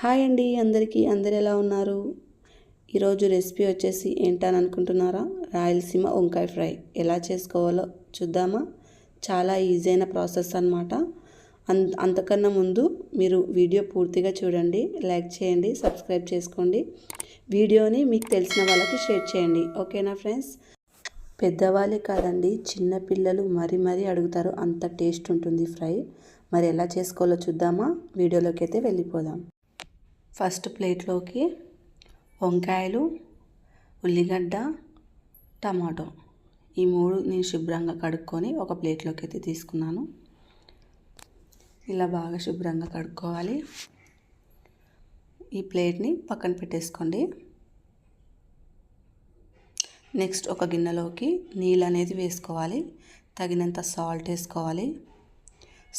Hi అండి అందరికీ అందరు ఎలా ఉన్నారు? ఈరోజు రెసిపీ వచ్చేసి ఏంటని అనుకుంటున్నారా రాయలసీమ వంకాయ ఫ్రై. ఎలా చేసుకోవాలో చూద్దామా? చాలా ఈజీ అయిన ప్రాసెస్ అనమాట అన్ అంతకన్నా ముందు మీరు వీడియో పూర్తిగా చూడండి లైక్ చేయండి సబ్స్క్రైబ్ చేసుకోండి. వీడియోని మీకు తెలిసిన వాళ్ళకి షేర్ చేయండి. ఓకేనా ఫ్రెండ్స్? పెద్దవాళ్ళే కాదండి చిన్నపిల్లలు మరీ మరీ అడుగుతారు అంత టేస్ట్ ఉంటుంది ఫ్రై. మరి ఎలా చేసుకోవాలో చూద్దామా? వీడియోలోకి అయితే వెళ్ళిపోదాం. ఫస్ట్ ప్లేట్లోకి వంకాయలు ఉల్లిగడ్డ టమాటో. ఈ మూడు నేను శుభ్రంగా కడుక్కొని ఒక ప్లేట్లోకి అయితే తీసుకున్నాను. ఇలా బాగా శుభ్రంగా కడుక్కోవాలి. ఈ ప్లేట్ని పక్కన పెట్టేసుకోండి. నెక్స్ట్ ఒక గిన్నెలోకి నీళ్ళు అనేది వేసుకోవాలి. తగినంత సాల్ట్ వేసుకోవాలి.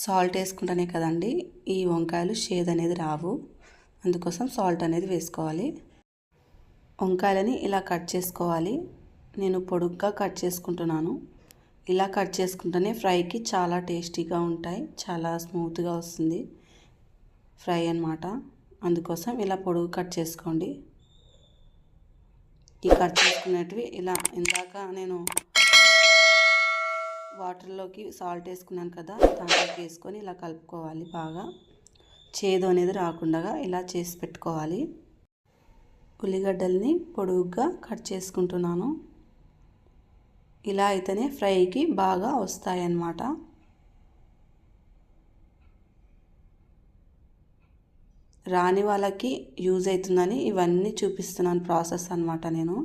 సాల్ట్ వేసుకుంటేనే కదండి ఈ వంకాయలు షేద్ అనేది రావు. అందుకోసం సాల్ట్ అనేది వేసుకోవాలి. వంకాయలని ఇలా కట్ చేసుకోవాలి. నేను పొడుగ్గా కట్ చేసుకుంటున్నాను. ఇలా కట్ చేసుకుంటేనే ఫ్రైకి చాలా టేస్టీగా ఉంటాయి. చాలా స్మూత్గా వస్తుంది ఫ్రై అనమాట అందుకోసం ఇలా పొడుగు కట్ చేసుకోండి. ఈ కట్ చేసుకునేటివి ఇలా ఇందాక నేను వాటర్లోకి సాల్ట్ వేసుకున్నాను కదా దాంట్లోకి వేసుకొని ఇలా కలుపుకోవాలి బాగా. చేదు అనేది రాకుండా ఇలా చేసి పెట్టుకోవాలి. ఉల్లిగడ్డల్ని పొడుగ్గా కట్ చేసుకుంటున్నాను. ఇలా అయితేనే ఫ్రైకి బాగా వస్తాయన్నమాట. రాని వాళ్ళకి యూజ్ అవుతుందని ఇవన్నీ చూపిస్తున్నాను ప్రాసెస్ అనమాట నేను.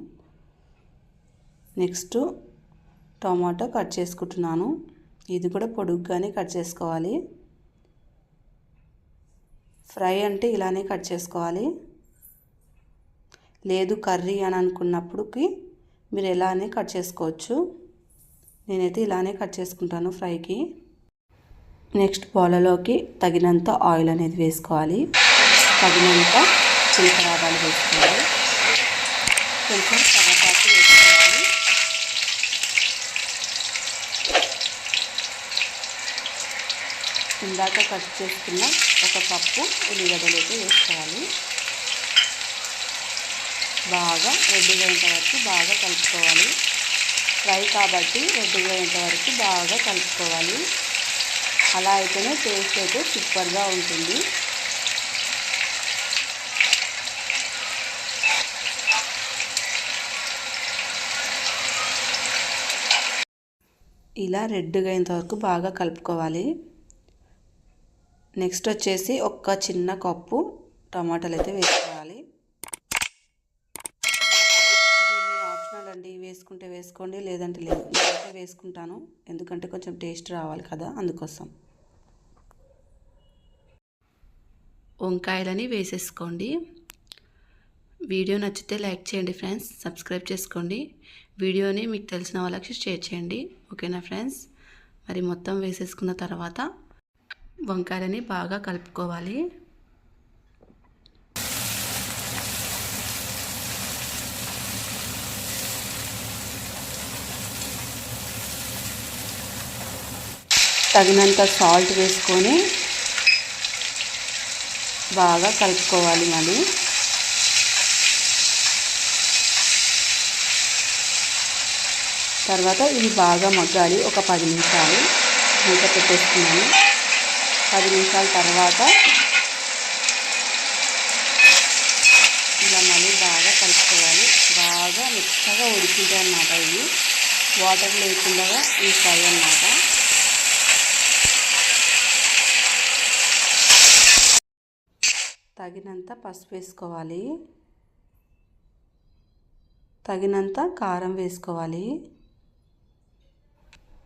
నెక్స్ట్ టమాటో కట్ చేసుకుంటున్నాను. ఇది కూడా పొడుగ్గానే కట్ చేసుకోవాలి. ఫ్రై అంటే ఇలానే కట్ చేసుకోవాలి. లేదు కర్రీ అని అనుకున్నప్పుడుకి మీరు ఎలానే కట్ చేసుకోవచ్చు. నేనైతే ఇలానే కట్ చేసుకుంటాను ఫ్రైకి. నెక్స్ట్ పాలలోకి తగినంత ఆయిల్ అనేది వేసుకోవాలి. తగినంత చిలకరాబాలు వేసుకోవాలి. కొంచెం కరపాకు వేసుకోవాలి ఇందాక కట్ చేసుకున్న ఒక కప్పు ఉల్లిగడ్డలు అయితే వేసుకోవాలి. బాగా రెడ్డిగా వరకు బాగా కలుపుకోవాలి. ఫ్రై కాబట్టి రెడ్డిగా వరకు బాగా కలుపుకోవాలి. అలా అయితేనే టేస్ట్ అయితే సూపర్గా ఉంటుంది. ఇలా రెడ్గా వరకు బాగా కలుపుకోవాలి. నెక్స్ట్ వచ్చేసి ఒక్క చిన్న కప్పు టమాటాలు అయితే వేసుకోవాలి ఆప్షనల్ అండి. వేసుకుంటే వేసుకోండి లేదంటే లేదు. నేనైతే వేసుకుంటాను. ఎందుకంటే కొంచెం టేస్ట్ రావాలి కదా అందుకోసం. వంకాయలని వేసేసుకోండి. వీడియో నచ్చితే లైక్ చేయండి ఫ్రెండ్స్ సబ్స్క్రైబ్ చేసుకోండి. వీడియోని మీకు తెలిసిన వాళ్ళకి షేర్ చేయండి. ఓకేనా ఫ్రెండ్స్? మరి మొత్తం వేసేసుకున్న తర్వాత వంకాయలని బాగా కలుపుకోవాలి. తగినంత సాల్ట్ వేసుకొని బాగా కలుపుకోవాలి మళ్ళీ. తర్వాత ఇది బాగా మగ్గాలి. ఒక పది నిమిషాలు. మూత పెట్టేసుకున్నాను. పది నిమిషాల తర్వాత ఇలా మళ్ళీ బాగా కలుపుకోవాలి. బాగా మెత్తగా ఉడికింటాయి అన్నమాట ఇవి వాటర్ లేకుండా ఈ ఫ్రై అన్నమాట. తగినంత పసుపు వేసుకోవాలి. తగినంత కారం వేసుకోవాలి.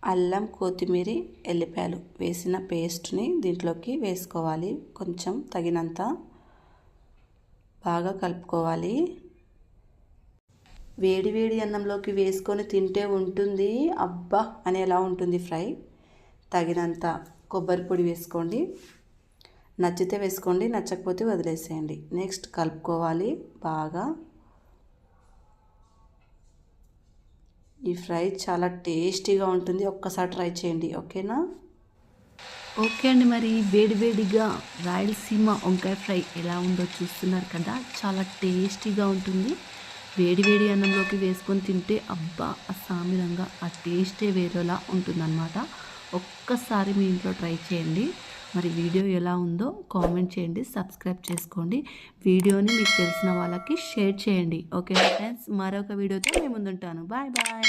అల్లం కొత్తిమీర ఎల్లిపాయలు వేసిన పేస్ట్ని దీంట్లోకి వేసుకోవాలి. కొంచెం తగినంత బాగా కలుపుకోవాలి. వేడి వేడి అన్నంలోకి వేసుకొని తింటే ఉంటుంది. అబ్బా! అని ఎలా ఉంటుంది ఫ్రై? తగినంత కొబ్బరి పొడి వేసుకోండి. నచ్చితే వేసుకోండి నచ్చకపోతే వదిలేసేయండి. నెక్స్ట్ కలుపుకోవాలి బాగా. ఈ ఫ్రై చాలా టేస్టీగా ఉంటుంది. ఒక్కసారి ట్రై చేయండి. ఓకేనా? ఓకే అండి. మరి వేడివేడిగా రాయలసీమ వంకాయ ఫ్రై ఎలా ఉందో చూస్తున్నారు కదా. చాలా టేస్టీగా ఉంటుంది. వేడివేడి అన్నంలోకి వేసుకొని తింటే అబ్బా అసామిరంగా ఆ టేస్టే వేరేలా ఉంటుందన్నమాట. ఒక్కసారి మీ ఇంట్లో ట్రై చేయండి. మరి వీడియో ఎలా ఉందో కామెంట్ చేయండి సబ్స్క్రైబ్ చేసుకోండి. వీడియోని మీకు తెలిసిన వాళ్ళకి షేర్ చేయండి. Okay friends? మరొక వీడియోతో మేము ముందుంటాను. Bye bye.